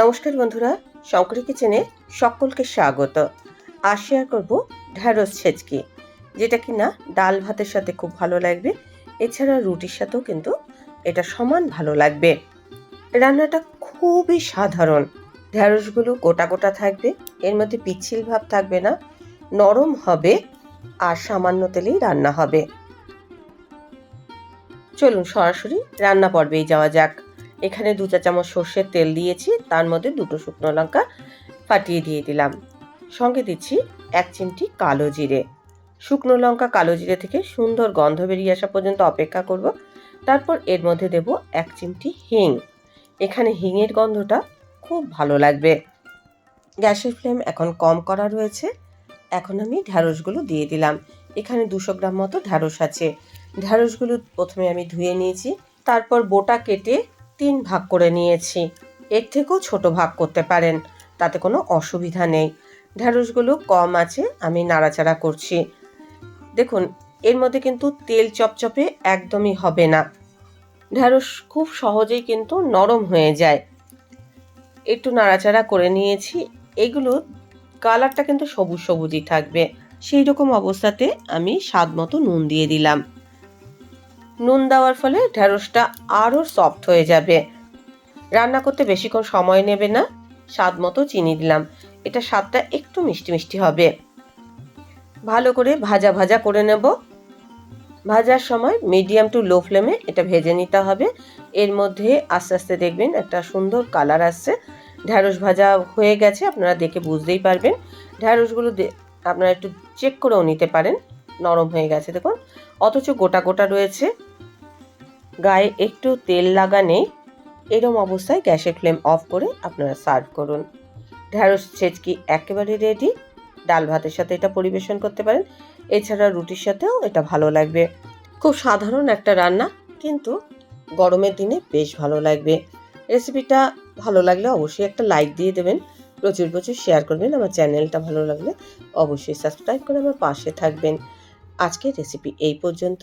নমস্কার বন্ধুরা, শঙ্করী কিচেনে সকলকে স্বাগত। আর শেয়ার করব ঢ্যাঁড়স ছেচকি, যেটা কি না ডাল ভাতের সাথে খুব ভালো লাগবে, এছাড়া রুটির সাথেও কিন্তু এটা সমান ভালো লাগবে। রান্নাটা খুবই সাধারণ, ঢ্যাঁড়সগুলো গোটা গোটা থাকবে, এর মধ্যে পিচ্ছিল ভাব থাকবে না, নরম হবে, আর সামান্য তেলেই রান্না হবে। চলুন সরাসরি রান্না পর্বেই যাওয়া যাক। এখানে দু চা চামচ সর্ষের তেল দিয়েছি, তার মধ্যে দুটো শুকনো লঙ্কা ফাটিয়ে দিয়ে দিলাম। সঙ্গে দিচ্ছি এক চিমটি কালো জিরে। শুকনো লঙ্কা কালো জিরে থেকে সুন্দর গন্ধ বেরিয়ে আসা পর্যন্ত অপেক্ষা করব। তারপর এর মধ্যে দেব এক চিমটি হিং। এখানে হিংয়ের গন্ধটা খুব ভালো লাগবে। গ্যাসের ফ্লেম এখন কম করা রয়েছে। এখন আমি ঢ্যাঁড়সগুলো দিয়ে দিলাম। এখানে দুশো গ্রাম মতো ঢ্যাঁড়স আছে। ঢ্যাঁড়সগুলো প্রথমে আমি ধুয়ে নিয়েছি। তারপর বোটা কেটে তিন ভাগ করে নিয়েছি। এর থেকেও ছোট ভাগ করতে পারেন, তাতে কোনো অসুবিধা নেই। ঢ্যাঁড়সগুলো কম আছে, আমি নাড়াচাড়া করছি। দেখুন, এর মধ্যে কিন্তু তেল চপচপে একদমই হবে না। ঢ্যাঁড়স খুব সহজেই কিন্তু নরম হয়ে যায়। একটু নাড়াচাড়া করে নিয়েছি। এগুলো কালারটা কিন্তু সবুজ সবুজই থাকবে। সেই রকম অবস্থাতে আমি স্বাদ মতো নুন দিয়ে দিলাম। নুন দেওয়ার ফলে ঢ্যাঁড়সটা আরও সফট হয়ে যাবে। রান্না করতে বেশিক্ষণ সময় নেবে না। স্বাদ মতো চিনি দিলাম। এটা স্বাদটা একটু মিষ্টি মিষ্টি হবে। ভালো করে ভাজা ভাজা করে নেব। ভাজার সময় মিডিয়াম টু লো ফ্লেমে এটা ভেজে নিতে হবে। এর মধ্যে আস্তে আস্তে দেখবেন একটা সুন্দর কালার আসছে। ঢ্যাঁড়স ভাজা হয়ে গেছে, আপনারা দেখে বুঝতেই পারবেন। ঢ্যাঁড়সগুলো আপনারা একটু চেক করেও নিতে পারেন। নরম হয়ে গেছে, দেখুন। অথচ গোটা গোটা রয়েছে। গায়ে একটু তেল লাগা নেই এরম অবস্থায় গ্যাসের ফ্লেম অফ করে আপনারা সার্ভ করুন। ঢ্যাঁড়স ছেচকি একেবারে রেডি ডাল ভাতের সাথে এটা পরিবেশন করতে পারেন। এছাড়া রুটির সাথেও এটা ভালো লাগবে। খুব সাধারণ একটা রান্না, কিন্তু গরমের দিনে বেশ ভালো লাগবে। রেসিপিটা ভালো লাগলে অবশ্যই একটা লাইক দিয়ে দেবেন। প্রচুর প্রচুর শেয়ার করবেন। আমার চ্যানেলটা ভালো লাগলে অবশ্যই সাবস্ক্রাইব করে আমার পাশে থাকবেন। আজকের রেসিপি এই পর্যন্ত।